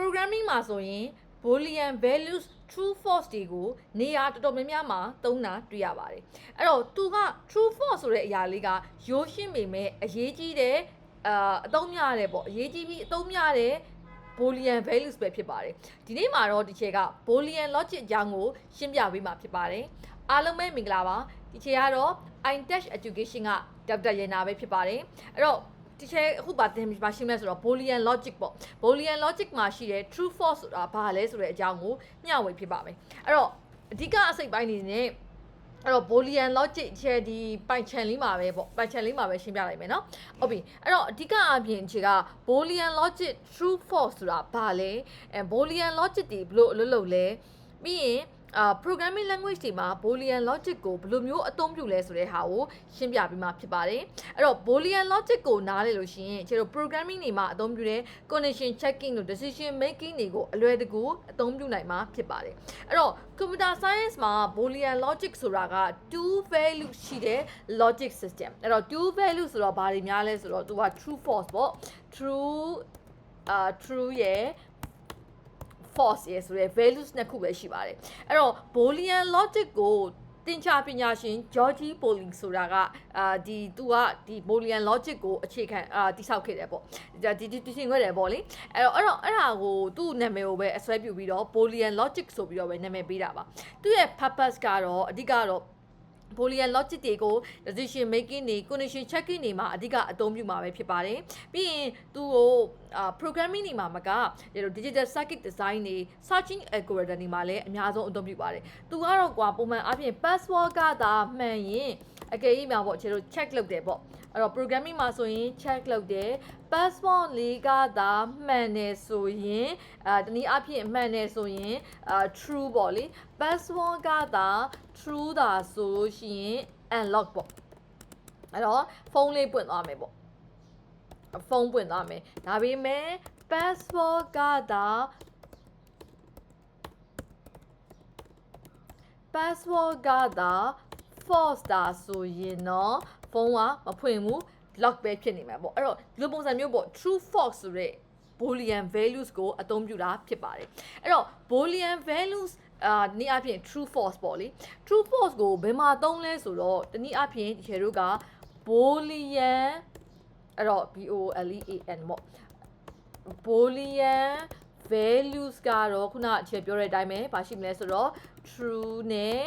programming မှာဆိုရင် boolean values true false တွေကိုနေရာတော်တော်များများမှာသုံးတာတွေ့ရပါတယ်အဲ့တော့သူက true false ဆိုတဲ့အရာလေးကရိုးရှင်းပေမဲ့အရေးကြီးတဲ့အာအသုံးများတယ်ပေါ့အရေးကြီးပြီးအသုံးများတဲ့ boolean values ပဲဖြစ်ပါတယ်ဒီနေ့မှာတော့ဒီချက်က boolean logic အကြောင်းကိုရှင်းပြပေးမှာဖြစ်ပါတယ်အားလုံးပဲမင်္ဂလာပါဒီချက်ကတော့ iTech education ကဒေါက်တာရေနာပဲဖြစ်ပါတယ်အဲ့တော့ ဒီချက်အခုပါတင်ပါရှင်းမယ်ဆိုတော့ boolean logic ပေါ့ boolean logic မှာရှိတဲ့ true false ဆိုတာဘာလဲဆိုတဲ့အကြောင်းကိုမျှဝေဖြစ်ပါမယ်အဲ့တော့အဓိကအစိတ်ပိုင်းနေနဲ့အဲ့တော့ boolean logic ချဲဒီပိုင်ချန်လေးမှာပဲပေါ့ပိုင်ချန်လေးမှာပဲရှင်းပြလိုက်မယ်နော်ဟုတ်ပြီအဲ့တော့အဓိကအပြင်ခြေက boolean logic true false ဆိုတာဘာလဲအဲ boolean logic တွေဘလို့အလုပ်လုပ်လဲပြီးရင် အာ programming language တွေမှာ boolean logic ကိုဘယ်လိုမျိုးအသုံးပြုလဲဆိုတဲ့ဟာကိုရှင်းပြပြီးမှဖြစ်ပါတယ်အဲ့တော့ boolean logic ကိုနားလည်လို့ရှိရင်ကျတို့ programming တွေမှာအသုံးပြုတဲ့ condition checking တို့ decision making တွေကိုအလွယ်တကူအသုံးပြုနိုင်မှာဖြစ်ပါတယ်အဲ့တော့ computer science မှာ boolean logic ဆိုတာက two value ရှိတဲ့ logic system အဲ့တော့ two value ဆိုတော့ဘာတွေများလဲဆိုတော့သူက true false ပေါ့ true အာ true ရဲ့ false ရယ်ဆိုတဲ့ values နှစ်ခုပဲရှိပါတယ်အဲ့တော့ boolean logic ကိုတင်ချပညာရှင် George Boolean ဆိုတာကအာဒီသူကဒီ boolean logic ကိုအခြေခံအာတိဆောက်ခဲ့တယ်ပေါ့ဒီဒီဒီရှင်းခဲ့တယ်ပေါ့လေအဲ့တော့အဲ့တော့အဲ့ဒါကိုသူ့နာမည်ကိုပဲအစွဲပြုပြီးတော့ boolean logic ဆိုပြီးတော့ပဲနာမည်ပေးတာပါသူ့ရဲ့ purpose ကတော့အဓိကတော့ boolean logic တွေကို decision making တွေ condition checking တွေမှာအဓိကအသုံးပြုမှာပဲဖြစ်ပါတယ်ပြီးရင်သူ့ကိုအာ programming တွေမှာမကဒီလို digital circuit design တွေ searching algorithm တွေမှာလည်းအများဆုံးအသုံးပြုပါတယ်သူကတော့ကွာပုံမှန်အပြင် password ကသာမှန်ရင် အကယ်၍များပေါ့ကျွန်တော် check လုပ်တယ်ပေါ့အဲ့တော့ programming မှာဆိုရင် check လုပ်တယ် password လေးကသာမှန်တယ်ဆိုရင်အာတနည်းအားဖြင့်မှန်တယ်ဆိုရင်အာ true ပေါ့လေ password ကသာ true သာဆိုလို့ရှိရင် unlock ပေါ့အဲ့တော့ဖုန်းလေးပွင့်သွားမယ်ပေါ့ဖုန်းပွင့်သွားမယ်ဒါပေမဲ့ password ကသာ password ကသာ false တာဆိုရင်တော့ဖုန်းကမဖွင့်ဘူး lock ပဲဖြစ်နေမှာပေါ့အဲ့တော့ဒီလိုပုံစံမျိုးပေါ့ true false ဆိုတဲ့ boolean values ကိုအသုံးပြုတာဖြစ်ပါတယ်အဲ့တော့ boolean values အာဒီနေ့အပြင် true false ပေါ့လေ true false ကိုဘယ်မှာသုံးလဲဆိုတော့ဒီနေ့အပြင်ဒီချေတို့က boolean အဲ့တော့ b o l e a n ပေါ့ boolean values ကတော့ခုနအချက်ပြောတဲ့အတိုင်းပဲဘာရှိမလဲဆိုတော့ true နဲ့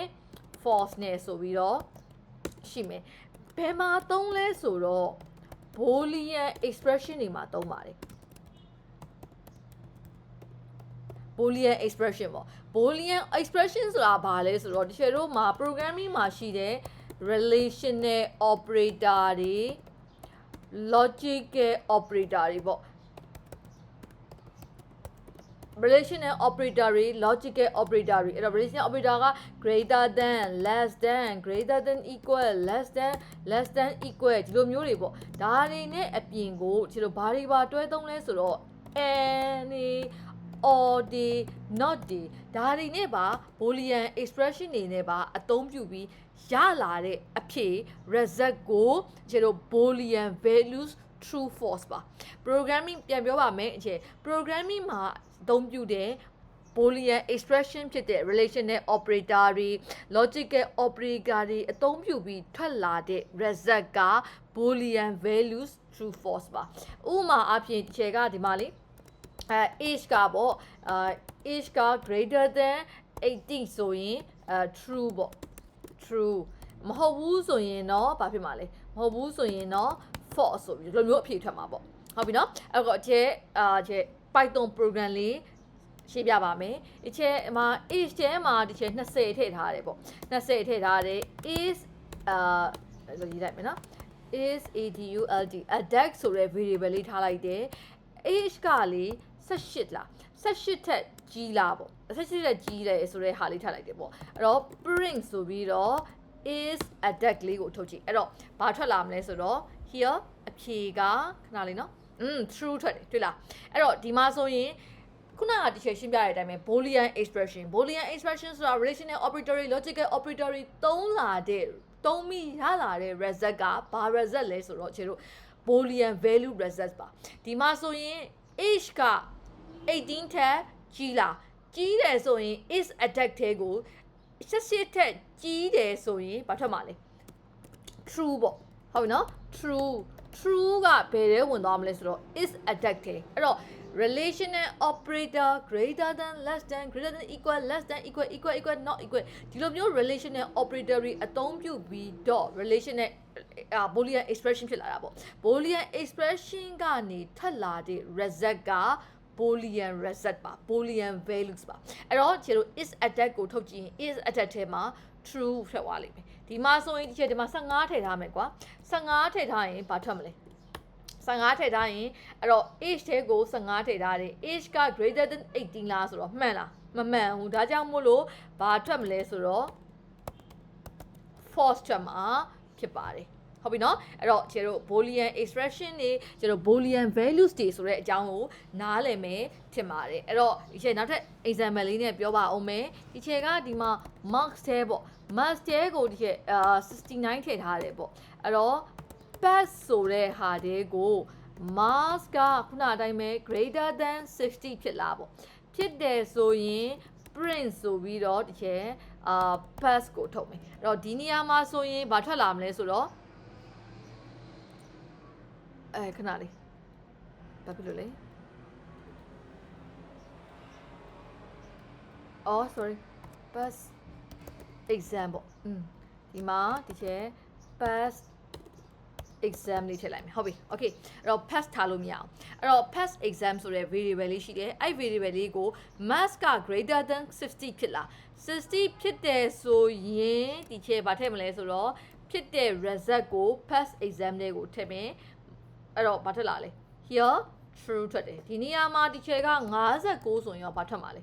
false နဲ့ဆိုပြီးတော့ရှိမယ်ဘယ်မှာသုံးလဲဆိုတော့ boolean expression တွေမှာသုံးပါတယ် boolean expression ပေါ့ boolean expression ဆိုတာဘာလဲဆိုတော့ဒီချက်တို့မှာ programming မှာရှိတဲ့ relational operator တွေ logical operator တွေပေါ့ relational operator တွေ logical operator တွေအဲ့တော့ relational operator က greater than less than greater than equal less than less than equal ဒီလိုမျိုးတွေပေါ့ဒါတွေနဲ့အပြင်ကိုဒီလိုဘာတွေပါတွဲသုံးလဲဆိုတော့ any or the not the ဒါတွေနဲ့ပါ boolean expression တွေနဲ့ပါအသုံးပြုပြီးရလာတဲ့အဖြေ result ကိုကျတို့ boolean values true false ပါ programming ပြန်ပြောပါမယ်အချက် programming မှာ အသုံးပြုတဲ့ boolean expression ဖြစ်တဲ့ relational operator တွေ logical operator တွေအသုံးပြုပြီးထွက်လာတဲ့ result က boolean values true false ပါဥပမာအဖြစ်ဒီချက်ကဒီမှာလေအဲ age ကပေါ့အာ age က greater than 18ဆိုရင်အဲ true ပေါ့ true မဟုတ်ဘူးဆိုရင်တော့ဘာဖြစ်မှာလဲမဟုတ်ဘူးဆိုရင်တော့ false ဆိုပြီးဒီလိုမျိုးအဖြေထွက်မှာပေါ့ဟုတ်ပြီနော်အဲ့တော့အချက်အာချက် Python program လေးရှင်းပြပါမယ်။အချက်မှာ age ထဲမှာဒီချက်20ထည့်ထားတယ်ပေါ့။20ထည့်ထားတယ် is အာဆိုရေးလိုက်မယ်နော်။ is adult adult ဆိုတဲ့ variable လေးထားလိုက်တယ်။ age ကလေ18လား18ထက်ကြီးလားပေါ့။18ထက်ကြီးတယ်ဆိုတဲ့ဟာလေးထားလိုက်တယ်ပေါ့။အဲ့တော့ print ဆိုပြီးတော့ is adult လေးကိုထုတ်ကြည့်။အဲ့တော့ဘာထွက်လာမလဲဆိုတော့ here အဖြေကခဏလေးနော်။ อืม true ထွက်တယ်တွေ့လားအဲ့တော့ဒီမှာဆိုရင်ခုနကတချို့ရှင်းပြတဲ့အတိုင်းပဲ boolean expression boolean expression ဆိုတာ relational operator တွေ logical operator တွေသုံးလာတဲ့သုံးပြီးရလာတဲ့ result ကဘာ result လဲဆိုတော့ခြေတို့ boolean value result ပါဒီမှာဆိုရင် age က18ထက်ကြီးလားကြီးတယ်ဆိုရင် is attack တဲ့ကို88ထက်ကြီးတယ်ဆိုရင်ဘာထွက်မှာလဲ true ပေါ့ဟုတ်ပြီနော် true true ကဘယ်ထဲဝင်သွားမလဲဆိုတော့ is attack တဲ့အဲ့တော့ relational operator greater than less than greater than equal less than equal equal equal not equal ဒီလိုမျိုး relational operator တွေအသုံးပြုပြီးတော့ relational အာ boolean expression ဖြစ်လာတာပေါ့ boolean expression ကနေထွက်လာတဲ့ result က boolean result ပါ boolean values ပါအဲ့တော့ခြေတို့ is attack ကိုထုတ်ကြည့်ရင် is attack ထဲမှာ true ထွက်သွားလိမ့်မယ် ဒီမှာဆိုရင်ဒီချက်ဒီမှာ15ထည့်ထားမယ်ကွာ15ထည့်ထားရင်ဘာထွက်မလဲ15ထည့်ထားရင်အဲ့တော့ age ထဲကို15ထည့်ထားတယ် age က greater than 18လားဆိုတော့မှန်လားမမှန်ဘူးဒါကြောင့်မို့လို့ဘာထွက်မလဲဆိုတော့ false ထွက်မှာဖြစ်ပါတယ်ဟုတ်ပြီနော်အဲ့တော့ကျတို့ boolean expression တွေကျတို့ boolean values တွေဆိုတဲ့အကြောင်းကိုနားလည်မယ်ထင်ပါတယ်အဲ့တော့ဒီချက်နောက်ထပ် example လေးနဲ့ပြောပါအောင်မယ်ဒီချက်ကဒီမှာ marks ထဲပေါ့ marks ထဲကိုဒီချက်အာ69ထည့်ထားတယ်ပေါ့အဲ့တော့ pass ဆိုတဲ့ဟာတွေကို marks ကခုနအတိုင်းပဲ greater than 60ဖြစ်လာပေါ့ဖြစ်တယ်ဆိုရင် print ဆိုပြီးတော့ဒီချက်အာ pass ကိုထုတ်မယ်အဲ့တော့ဒီနေရာမှာဆိုရင်ဘာထွက်လာမလဲဆိုတော့အဲခဏလေးဘာဖြစ်လို့လဲအော် sorry pass example อืมဒီမှာဒီချက် pass exam လေးထည့်လိုက်မယ်ဟုတ်ပြီ okay အဲ့တော့ pass ထားလို့မရအောင်အဲ့တော့ pass exam ဆိုတဲ့ variable လေးရှိတယ်အဲ့ variable လေးကို mass က greater than 60ဖြစ်လား60ဖြစ်တယ်ဆိုရင်ဒီချေဘာထည့်မလဲဆိုတော့ဖြစ်တဲ့ result ကို pass exam လေးကိုထည့်မယ်အဲ့တော့ဘာထည့်လာလဲ here true ထွက်တယ်ဒီနေရာမှာဒီချေက59ဆိုရင်ရောဘာထွက်မှာလဲ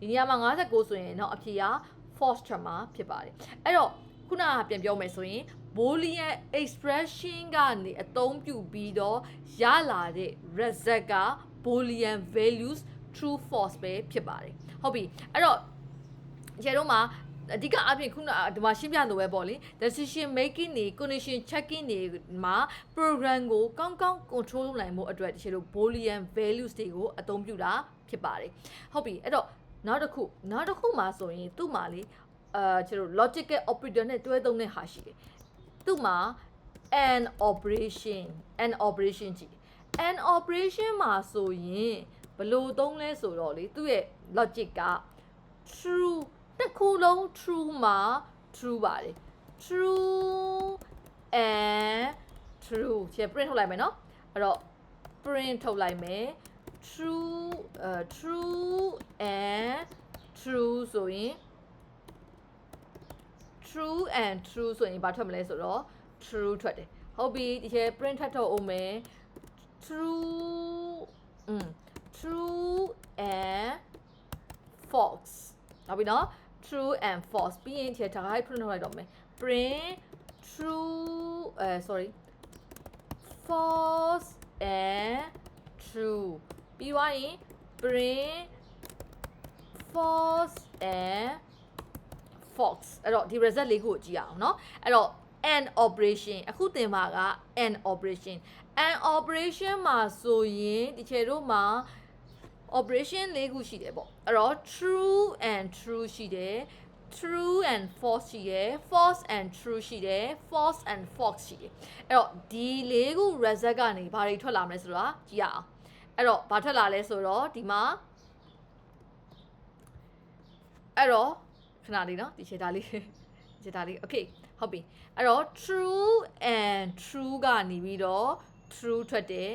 ဒီနေရာမှာ59ဆိုရင်တော့အဖြေက false ထွက်မှာဖြစ်ပါတယ်အဲ့တော့ခုနကပြန်ပြောမယ်ဆိုရင် boolean expression ကနေအသုံးပြုပြီးတော့ရလာတဲ့ result က boolean values true false ပဲဖြစ်ပါတယ်ဟုတ်ပြီအဲ့တော့ခြေတော့မှာအဓိကအပြင်ခုနဒီမှာရှင်းပြလို့ပဲပေါ့လေ decision making နေ condition checking နေမှာ program ကိုကောင်းကောင်း control လုပ်နိုင်မှုအတွက်တချို့ boolean values တွေကိုအသုံးပြုတာဖြစ်ပါတယ်ဟုတ်ပြီအဲ့တော့ နောက်တစ်ခုနောက်တစ်ခုမှာဆိုရင်သူ့မှာလေအာကျတို့ logical operator နဲ့တွဲသုံးတဲ့ဟာရှိတယ်သူ့မှာ an operation an operation ကြည့် an operation မှာဆိုရင်ဘယ်လိုသုံးလဲဆိုတော့လေသူ့ရဲ့ logic က true တစ်ခုလုံး true မှာ true ပါတယ် true and true ချေ print ထုတ်လိုက်မယ်နော်အဲ့တော့ print ထုတ်လိုက်မယ် true uh, true and true ဆိုရင် true and true ဆိုရင်ဘာထွက်မလဲဆိုတော့ true ထွက်တယ်ဟုတ်ပြီဒီချေ print ထပ်ထုတ်အောင်မယ် true อืม true and false ဟုတ်ပြီနော် true and false ပြီးရင်ဒီဒါခိုင်း print ထုတ်လိုက်တော့မယ် print true အဲ sorry false and true ပြီးသွားရင် print false and false အဲ့တော့ဒီ result လေးကိုကြည့်အောင်เนาะအဲ့တော့ an operation အခုသင်ပါက an operation an operation မှာဆိုရင်ဒီချေတို့မှာ operation လေးခုရှိတယ်ပေါ့အဲ့တော့ true and true ရှိတယ် true and false ရှိတယ် false and true ရှိတယ် false and false ရှိတယ်အဲ့တော့ဒီလေးခု result ကနေဘာတွေထွက်လာမလဲဆိုတာကြည့်ရအောင် အဲ့တော့ဘာထွက်လာလဲဆိုတော့ဒီမှာအဲ့တော့ခဏလေးနော်ဒီခြေသားလေးခြေသားလေး okay ဟုတ်ပြီအဲ့တော့ true and true ကနေပြီးတော့ true ထွက်တယ်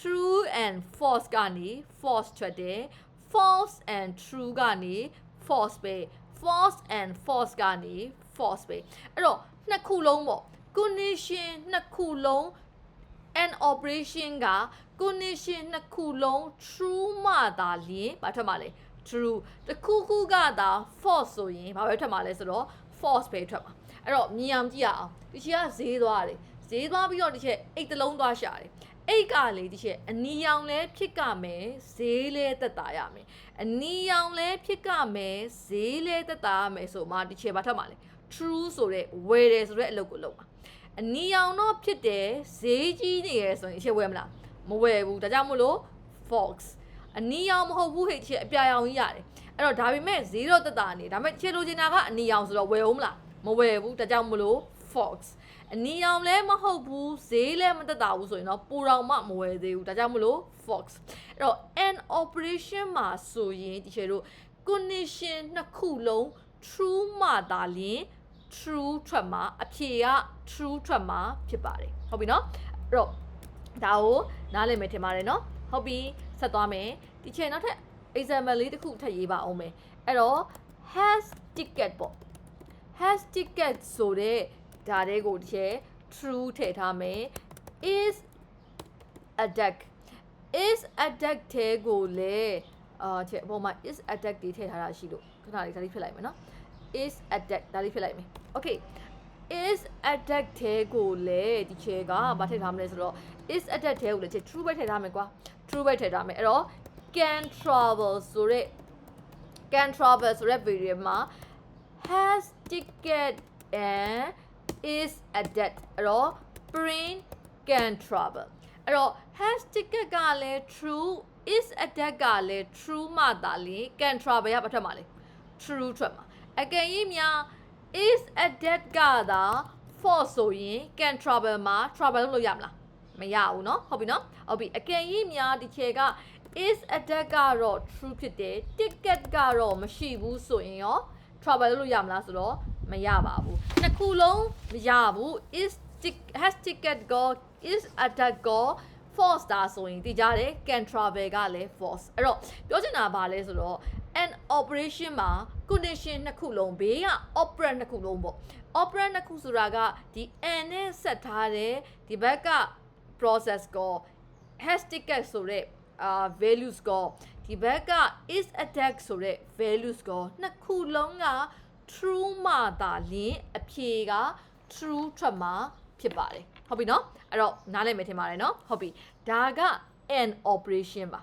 true and false ကနေ false ထွက်တယ် false and true ကနေ false ပဲ false and false ကနေ false ပဲအဲ့တော့နှစ်ခုလုံးပေါ့ condition နှစ်ခုလုံး an operation က condition နှစ်ခုလုံး true မှသာလျင်ဘာထွက်မှာလဲ true တစ်ခုခုကသာ false ဆိုရင်ဘာပဲထွက်မှာလဲဆိုတော့ false ပဲထွက်မှာအဲ့တော့မြင်အောင်ကြည့်ရအောင်ဒီချီကဈေးသွားတယ်ဈေးသွားပြီးတော့ဒီချက်အိတ်တစ်လုံးသွားရှာတယ်အိတ်ကလေဒီချက်အနီရောင်လဲဖြစ်ကမယ်ဈေးလဲသက်သာရမယ်အနီရောင်လဲဖြစ်ကမယ်ဈေးလဲသက်သာရမယ်ဆိုမှဒီချက်ဘာထွက်မှာလဲ true ဆိုတဲ့ဝယ်တယ်ဆိုတဲ့အလုပ်ကိုလုပ်မှာအနီရောင်တော့ဖြစ်တယ်ဈေးကြီးနေရယ်ဆိုရင်အချက်ဝယ်မလား မဝယ်ဘူးဒါကြောင့်မို့လို့ false အအနီရောင်မဟုတ်ဘူးဟဲ့ချစ်အပြာရောင်ကြီးရတယ်အဲ့တော့ဒါပေမဲ့0တက်တာနေဒါပေမဲ့ချစ်လိုချင်တာကအနီရောင်ဆိုတော့ဝယ်အောင်မလားမဝယ်ဘူးဒါကြောင့်မလို့ fox အနီရောင်လည်းမဟုတ်ဘူးဈေးလည်းမတက်တာဘူးဆိုရင်တော့ပူတော်မှမဝယ်သေးဘူးဒါကြောင့်မလို့ fox အဲ့တော့ an operation မှာဆိုရင်ဒီချေတို့ condition နှစ်ခုလုံး true မှသာလျှင် true ထွက်မှာအဖြေက true ထွက်မှာဖြစ်ပါတယ်ဟုတ်ပြီနော်အဲ့တော့ ဒါကိုနားလည်မယ်ထင်ပါတယ်နော်ဟုတ်ပြီဆက်သွားမယ်ဒီချိန်နောက်ထပ် example လေးတစ်ခုထပ်ရေးပါအောင်မယ်အဲ့တော့ has ticket ပေါ့ has ticket ဆိုတဲ့ဒါတွေကိုတစ်ချက် true ထည့်ထားမယ် is a duck is a duck ထဲကိုလေအာချက်အပေါ်မှာ is a duck တွေထည့်ထားတာရှိလို့ခဏလေးဒါလေးဖြစ်လိုက်မယ်နော် is a duck ဒါလေးဖြစ်လိုက်မယ် okay is a duck ထဲကိုလေဒီချက်ကမထည့်ထားမလဲဆိုတော့ is a duck ထဲကိုလေချက် true ပဲထည့်ထားမယ်ကွာ true ပဲထည့်ထားမယ်အဲ့တော့ can travel ဆိုတဲ့ can travel ဆိုတဲ့ variable မှာ has ticket and is a debt အဲ့တော့ brain can travel အဲ့တော့ has ticket ကလည်း true is a debt ကလည်း true မှသာလေ can travel ရပါထွက်မှာလေ true ထွက်မှာအကယ်၍များ is a debt ကသာ false ဆိုရင် can travel မှာ travel လုပ်လို့ရမလားမရဘူးเนาะဟုတ်ပြီเนาะဟုတ်ပြီအကယ်၍များဒီချေက is a debt ကတော့ true ဖြစ်တယ် ticket ကတော့မရှိဘူးဆိုရင်ရော travel လုပ်လို့ရမလားဆိုတော့မရပါဘူးနှစ်ခုလုံးမရဘူး is tic- has ticket ကို is a debt ကို false တာဆိုရင်သိကြတယ် can travel ကလည်း false အဲ့တော့ပြောချင်တာဘာလဲဆိုတော့ an operation မှာ condition နှစ်ခုလုံးဘေးက operand နှစ်ခုလုံးပေါ့ operand နှစ်ခုဆိုတာကဒီ n နဲ့ဆက်ထားတဲ့ဒီဘက်က process ကို has ticket ဆိုတဲ့အာ values ကိုဒီဘက်က is attack ဆိုတဲ့ values ကိုနှစ်ခုလုံးက true မှသာလျှင်အဖြေက true ထွက်မှာဖြစ်ပါတယ်ဟုတ်ပြီနော်အဲ့တော့နားလည်မယ်ထင်ပါတယ်နော်ဟုတ်ပြီဒါက an operation ပါ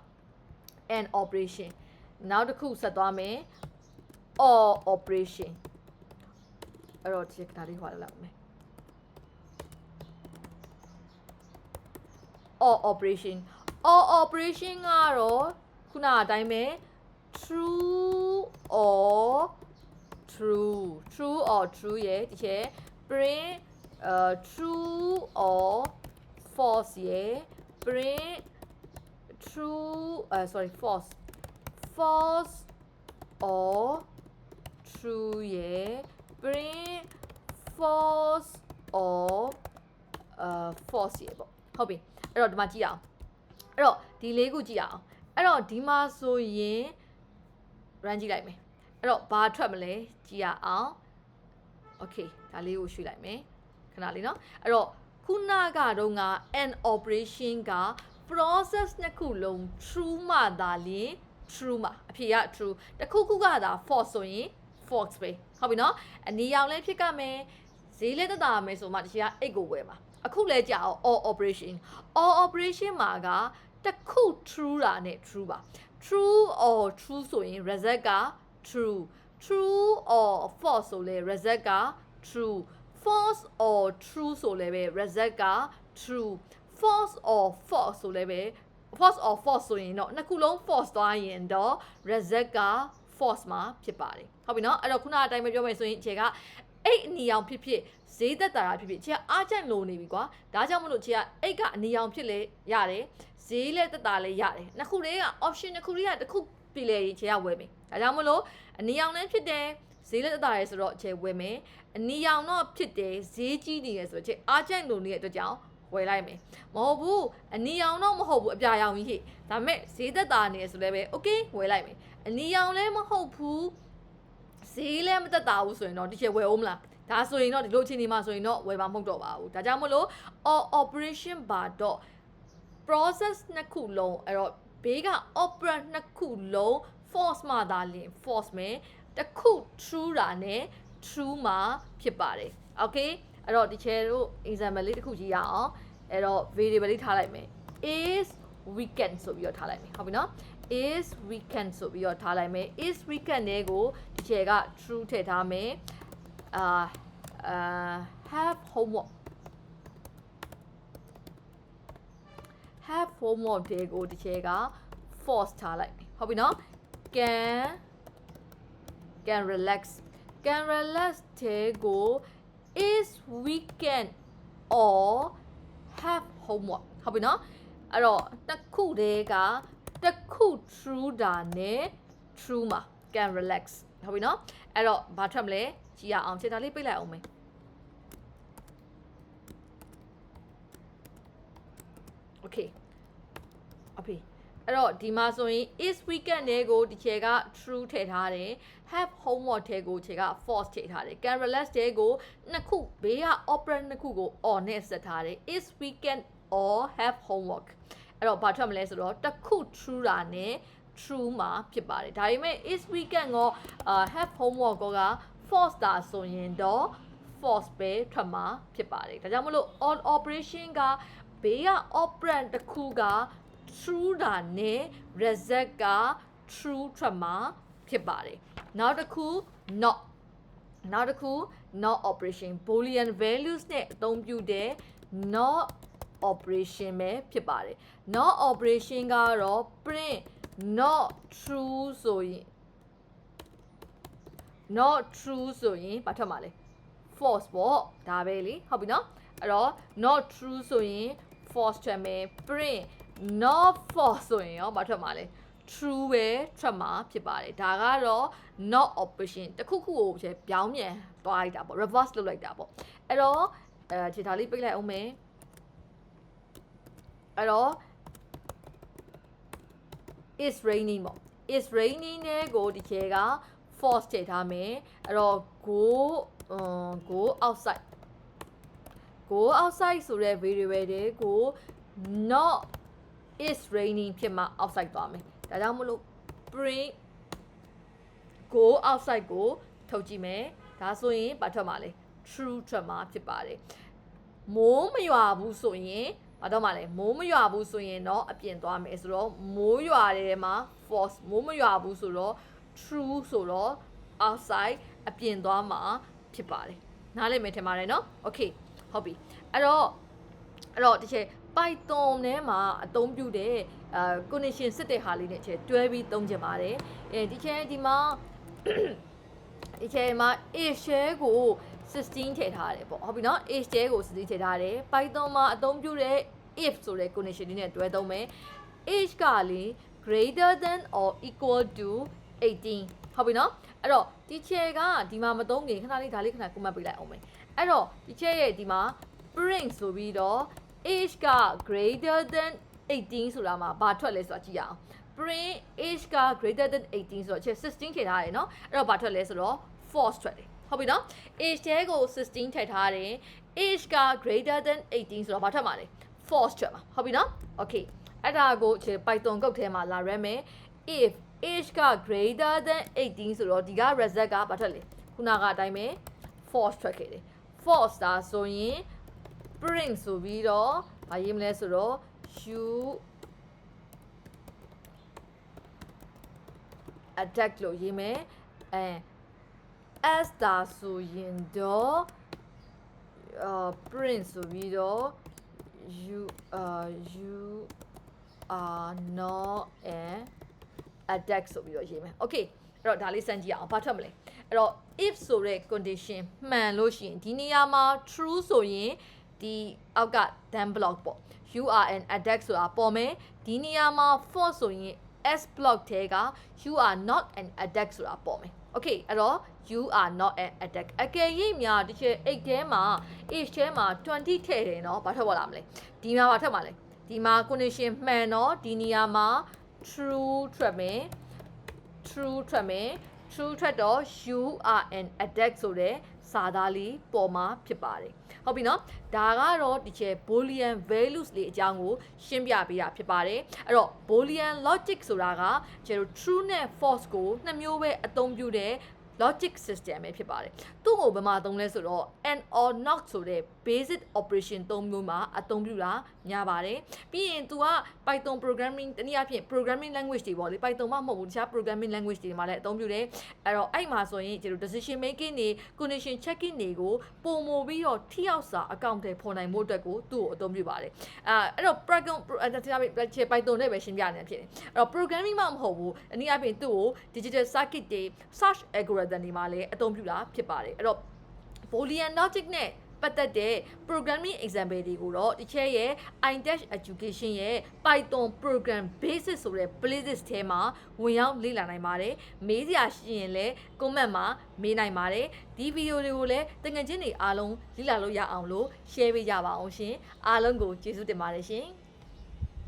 an operation နောက်တစ်ခုဆက်သွားမယ် or operation အဲ့တော့ဒီကဒါလေးဟောလောက်မယ် or operation or operation ကတော့ခုနအတိုင်းပဲ true or true true or true ရဲ့ဒီချက် print 呃 true or false ရဲ့ print true 呃 sorry false false false ရဲ့ပေါ့ဟုတ်ပြီအဲ့တော့ဒီမှာကြည့်အောင်အဲ့တော့ဒီလေးခုကြည့်အောင်အဲ့တော့ဒီမှာဆိုရင် run ကြည့်လိုက်မယ်အဲ့တော့ဘာထွက်မလဲကြည့်ရအောင် okay ဒါလေးကိုရွှေ့လိုက်မယ်ခဏလေးเนาะအဲ့တော့ခုနကတော့က an operation က process နှစ်ခုလုံး true မှသာလျှင် true မှာအဖြေက true တစ်ခုခုကသာ false ဆိုရင် false ပဲဟုတ်ပြီเนาะအနီရောင်လည်းဖြစ်ကမယ်ဈေးလည်းတက်တာမယ်ဆိုမှတချီက8ကိုဝယ်မှာ အခုလဲကြာအောင် all operation all operation မှာကတစ်ခု true တာနဲ့ true ပါ true or true ဆိုရင် result က true true or false ဆိုလဲ result က true false or true ဆိုလဲပဲ result က true false or false ဆိုလဲပဲ false or false ဆိုရင်တော့နှစ်ခုလုံး false သွားရင်တော့ result က false မှာဖြစ်ပါတယ်ဟုတ်ပြီနော်အဲ့တော့ခုနအတိုင်းပဲပြောမယ်ဆိုရင်ခြေက အဲ့အနီအောင်ဖြစ်ဖြစ်ဈေးသက်တာတာဖြစ်ဖြစ်ခြေကအားကြိုက်လို့နေပြီကွာဒါကြောင့်မလို့ခြေကအဲ့ကအနီအောင်ဖြစ်လေရတယ်ဈေးလည်းသက်တာလည်းရတယ်နှစ်ခုလေးက option နှစ်ခုလေးကတစ်ခုပြည်လေခြေကဝယ်မယ်ဒါကြောင့်မလို့အနီအောင်လည်းဖြစ်တယ်ဈေးလည်းသက်တာရဲဆိုတော့ခြေဝယ်မယ်အနီအောင်တော့ဖြစ်တယ်ဈေးကြီးနေရဆိုတော့ခြေအားကြိုက်လို့နေတဲ့အတွက်ကြောင့်ဝယ်လိုက်မယ်မဟုတ်ဘူးအနီအောင်တော့မဟုတ်ဘူးအပြာရောင်ကြီးဟိဒါပေမဲ့ဈေးသက်တာနေရဆိုလည်းပဲ okay ဝယ်လိုက်မယ်အနီအောင်လည်းမဟုတ်ဘူး ဈေးလည်းမသက်တာဘူးဆိုရင်တော့ဒီချက်ဝယ်အောင်မလားဒါဆိုရင်တော့ဒီလိုအချိန်ဒီမှာဆိုရင်တော့ဝယ်ပါမဟုတ်တော့ပါဘူးဒါကြောင့်မလို့ or operation ပါတော့ process နှစ်ခုလုံးအဲ့တော့ဘေးက operate နှစ်ခုလုံး false မှသာလျင် false မယ်တစ်ခု true တာနဲ့ true မှာဖြစ်ပါတယ် okay အဲ့တော့ဒီချဲတို့ example လေးတစ်ခုကြည့်ရအောင်အဲ့တော့ variable လေးထားလိုက်မယ် is weekend ဆိုပြီးတော့ထားလိုက်မယ်ဟုတ်ပြီနော် is weekend ဆိုပြီးတော့ထားလိုက်မယ် is weekend နဲ့ကိုဒီချဲက true ထည့်ထားမယ်အာအာ have homework have homework တွေကိုဒီချဲက false ထားလိုက်မယ်ဟုတ်ပြီနော် can can relax can relax တဲ့ကို is weekend or have homework ဟုတ်ပြီနော်အဲ့တော့တစ်ခုတည်းက တစ်ခု true တာနဲ့ true မှာ can relax ဟုတ်ပြီနော်အဲ့တော့ဘာထွက်မလဲကြည့်ရအောင်ခြေသားလေးပိတ်လိုက်အောင်မယ် okay okay အဲ့တော့ဒီမှာဆိုရင် is weekend နဲ့ကိုဒီချေက true ထည့်ထားတယ် have homework ထဲကိုခြေက false ထည့်ထားတယ် can relax ထဲကိုနှစ်ခုဘေးက operand နှစ်ခုကို on နဲ့ဆက်ထားတယ် is weekend or have homework အဲ့တော့ဘာထွက်မလဲဆိုတော့တစ်ခု true တာနဲ့ true မှာဖြစ်ပါတယ်ဒါပေမဲ့ is weekend ကို have homework ကိုက false တာဆိုရင်တော့ false ပဲထွက်မှာဖြစ်ပါတယ်ဒါကြောင့်မလို့ on operation ကဘေးက operand တစ်ခုက true တာနဲ့ result က true ထွက်မှာဖြစ်ပါတယ်နောက်တစ်ခု not နောက်တစ်ခု not operation boolean values နဲ့အသုံးပြုတဲ့ not operation ပဲဖြစ်ပါတယ် not operation ကတော့ print not true ဆိုရင် not true ဆိုရင်ဘာထွက်မှာလဲ false ပေါ့ဒါပဲလေဟုတ်ပြီနော်အဲ့တော့ not true ဆိုရင် false ထွက်မယ် print not false ဆိုရင်ရောဘာထွက်မှာလဲ true ပဲထွက်မှာဖြစ်ပါတယ်ဒါကတော့ not operation တစ်ခုခုကိုကျပြောင်းပြန်သွားလိုက်တာပေါ့ reverse လုပ်လိုက်တာပေါ့အဲ့တော့အဲခြေထားလေးပိတ်လိုက်အောင်မယ် အဲ့တော့ is raining ပေါ့ is raining နဲ့ကိုဒီချေက false ထည့်ထားမယ်အဲ့တော့ go um go outside go outside ဆိုတဲ့ variable တွေကို not is raining ဖြစ်မှ outside သွားမယ်ဒါကြောင့်မလို့ print go outside ကိုထုတ်ကြည့်မယ်ဒါဆိုရင်ဘာထွက်မှာလဲ true ထွက်မှာဖြစ်ပါတယ်မိုးမရွာဘူးဆိုရင် ဘာတော့မှလဲမိုးမရွာဘူးဆိုရင်တော့အပြင်သွားမယ်ဆိုတော့မိုးရွာတဲ့မှာ false မိုးမရွာဘူးဆိုတော့ true ဆိုတော့ outside အပြင်သွားမှာဖြစ်ပါတယ်နားလည်မယ်ထင်ပါတယ်နော် okay ဟုတ်ပြီအဲ့တော့အဲ့တော့ဒီချက် Python ထဲမှာအသုံးပြုတဲ့အာ condition စစ်တဲ့ဟာလေးနဲ့ချက်တွဲပြီးသုံးချင်ပါတယ်အဲဒီချက်ဒီမှာဒီချက်မှာ is share ကို16ထည့်ထားတယ်ပေါ့ဟုတ်ပြီနော် is share ကို16ထည့်ထားတယ် Python မှာအသုံးပြုတဲ့ if ဆိုတဲ့ condition လေးနဲ့တွဲသုံးမယ် age ကလေ greater than or equal to 18ဟုတ်ပြီနော်အဲ့တော့ဒီချေကဒီမှာမသုံးခင်ခဏလေးဒါလေးခဏကွန်မန့်ပေးလိုက်အောင်မယ်အဲ့တော့ဒီချေရဲ့ဒီမှာ print ဆိုပြီးတော့ age က greater than 18ဆိုတာမှာဘာထွက်လဲဆိုတာကြည့်ရအောင် print age က greater than 18ဆိုတော့ချေ16ထည့်ထားတယ်နော်အဲ့တော့ဘာထွက်လဲဆိုတော့ false ထွက်တယ်ဟုတ်ပြီနော် age တဲကို16ထည့်ထားတယ် age က greater than 18ဆိုတော့ဘာထွက်မှာလဲ false ထွက်မှာဟုတ်ပြီနော် okay အဲ့ဒါကိုချေ Python ကုတ်ထဲမှာလာရမယ် if age က greater than 18ဆိုတော့ဒီက result ကဘာထွက်လဲခုနကအတိုင်းပဲ false ထွက်ခဲ့တယ် false ဒါဆိုရင် print ဆိုပြီးတော့ဘာရေးမလဲဆိုတော့ you attack လို့ရေးမယ်အဲ as ဒါဆိုရင်တော့ uh print ဆိုပြီးတော့ you uh you are not an attack ဆိုပြီးတော့ရေးမယ် okay အဲ့တော့ဒါလေးစမ်းကြည့်အောင်ဘာထွက်မလဲအဲ့တော့ if ဆိုတဲ့ condition မှန်လို့ရှိရင်ဒီနေရာမှာ true ဆိုရင်ဒီအောက်က then block ပေါ့ you are an attack ဆိုတာပေါ်မယ်ဒီနေရာမှာ false ဆိုရင် s block ထဲက you are not an attack ဆိုတာပေါ်မယ် okay အဲ့တော့ you are not an addict အကယ်၍များတစ်ချက်အိတ်ထဲမှာ age ထဲမှာ20ထည့်တယ်နော်ဘာထွက်ပေါ်လာမလဲဒီမှာဘာထွက်မှာလဲဒီမှာ condition မှန်နော်ဒီနေရာမှာ true ထွက်မယ် true ထွက်မယ် true ထွက်တော့ you are an addict ဆိုတဲ့စာသားလေးပေါ်မှာဖြစ်ပါတယ်ဟုတ်ပြီနော်ဒါကတော့ဒီချေ boolean values လေးအကြောင်းကိုရှင်းပြပေးတာဖြစ်ပါတယ်အဲ့တော့ boolean logic ဆိုတာကကျေတို့ true နဲ့ false ကိုနှစ်မျိုးပဲအသုံးပြုတဲ့ logic system ပဲဖြစ်ပါတယ်သူ့ကိုဘယ်မှာသုံးလဲဆိုတော့ and or not ဆိုတဲ့ basic operation သုံးမျိုးမှာအသုံးပြုတာများပါတယ်ပြီးရင် तू က Python programming တနည်းအားဖြင့် programming language တွေပေါ့လေ Python မှမဟုတ်ဘူးတခြား programming language တွေမှာလည်းအသုံးပြုတယ်အဲ့တော့အဲ့မှာဆိုရင်ကျွန်တော် decision making တွေ condition checking တွေကိုပုံမပြီးတော့ထိရောက်စွာအကောင့်တွေဖော်နိုင်မှုအတွက်ကိုသူ့ကိုအသုံးပြုပါတယ်အာအဲ့တော့ Python တခြား Python နဲ့ပဲရှင်းပြနေဖြစ်တယ်အဲ့တော့ programming မှမဟုတ်ဘူးအနည်းအားဖြင့်သူ့ကို digital circuit တွေ search algorithm တွေမှာလည်းအသုံးပြုတာဖြစ်ပါတယ်အဲ့တော့ boolean logic နဲ့ပတ်သက်တဲ့ programming example တွေကိုတော့ဒီချက်ရဲ့ iDash education ရဲ့ Python program basic ဆိုတဲ့ playlist ထဲမှာဝင်ရောက်လေ့လာနိုင်ပါတယ်။မေးစရာရှိရင်လည်း comment မှာမေးနိုင်ပါတယ်။ဒီဗီဒီယိုတွေကိုလည်းတကယ်ချင်းတွေအားလုံးလေ့လာလို့ရအောင်လို့ share ပေးကြပါအောင်ရှင်။အားလုံးကိုကျေးဇူးတင်ပါတယ်ရှင်။